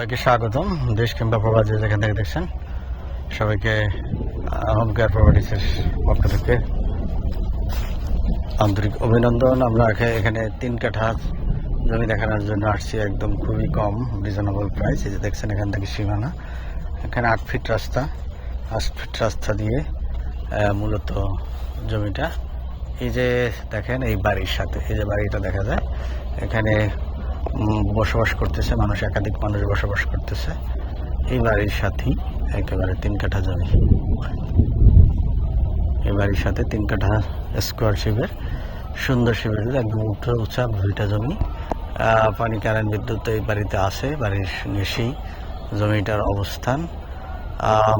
সবাইকে স্বাগতম। দেশ কিংবা প্রবাদী যেখান থেকে দেখছেন, সবাইকে হোম কেয়ার প্রপার্টিসের পক্ষ থেকে আন্তরিক অভিনন্দন। আমরা এখানে তিন কাঠা জমি দেখানোর জন্য আসছি, একদম খুবই কম রিজনেবল প্রাইস এই যে দেখছেন এখান থেকে সীমানা। এখানে আট ফিট রাস্তা। আট ফিট রাস্তা দিয়ে মূলত জমিটা। এই যে দেখেন, এই বাড়ির সাথে, এই যে বাড়িটা দেখা যায়। এখানে বসবাস করতেছে, মানুষ একাধিক মানুষ বসবাস করতেছে। এই বাড়ির সাথেই একেবারে তিন কাঠা জমি। এই বাড়ির সাথে তিন কাঠা স্কোয়ার শিবের, সুন্দর শিবের, একদম উঁচু উঁচা ভুইটা জমি। পানি, কারেন্ট, বিদ্যুৎ এই বাড়িতে আছে, বাড়ির নিশেই জমিটার অবস্থান।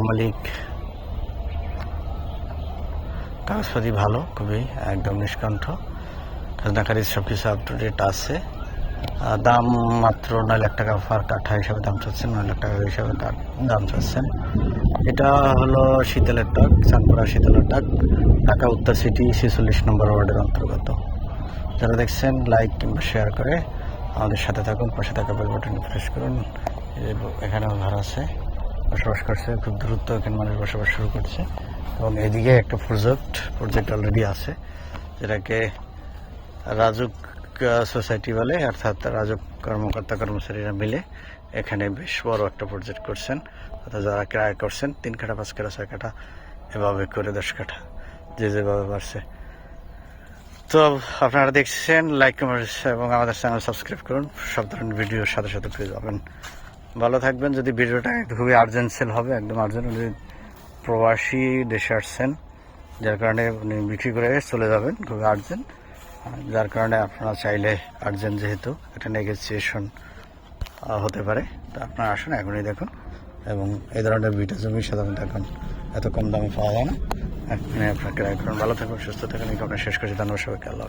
মালিক কাগজপাতি ভালো, খুবই একদম নিষ্কণ্ঠ। খাজনাকারী সব কিছু আপ টু ডেট আছে। দাম মাত্র নয় লাখ টাকা পার কাঠা হিসাবে দাম চাচ্ছেন নয় লাখ টাকা হিসাবে দাম চাচ্ছেন এটা হলো শীতলের টাক চাঁদপুরা শীতলের টাক ঢাকা, উত্তর সিটি ছেচল্লিশ নম্বর ওয়ার্ডের অন্তর্গত। যারা দেখছেন লাইক কিংবা শেয়ার করে আমাদের সাথে থাকুন, পাশে থাকা বেল বাটন প্রেস করুন। এখানেও ঘর আছে। বসবাস করছে, খুব দ্রুত এখানে মানুষ বসবাস শুরু করছে। এবং এদিকে একটা প্রজেক্ট প্রজেক্ট অলরেডি আছে, যেটাকে রাজুক সোসাইটি বলে, অর্থাৎ রাজুক কর্মকর্তা কর্মচারীরা মিলে এখানে বেশ বড় একটা প্রজেক্ট করছেন। অর্থাৎ যারা ক্রয় করছেন, তিন কাঠা, পাঁচ কাঠা, ছয় কাঠা, এভাবে করে দশ কাঠা, যে যেভাবে পারছে তো আপনারা দেখছেন লাইক কমেন্ট এবং আমাদের চ্যানেল সাবস্ক্রাইব করুন। সব ধরনের ভিডিওর সাথে সাথে পেয়ে যাবেন। ভালো থাকবেন। যদি ভিডিওটা খুবই আর্জেন্ট সেল হবে, একদম আর্জেন্ট প্রবাসী দেশে আসছেন, যার কারণে উনি বিক্রি করে চলে যাবেন, খুবই আর্জেন্ট যার কারণে আপনারা চাইলে আর্জেন্ট যেহেতু এটা নেগোসিয়েশন হতে পারে। তো আপনারা আসুন এখনই দেখুন এবং এই ধরনের বিটা জমি সাধারণত এখন এত কম দামে পাওয়া যায় না। এখানে আপনার ক্রয় ভালো থাকুন, সুস্থ থাকুন। এই কারণে শেষ করছি। ধন্যবাদ সবাইকে। আল্লাহ।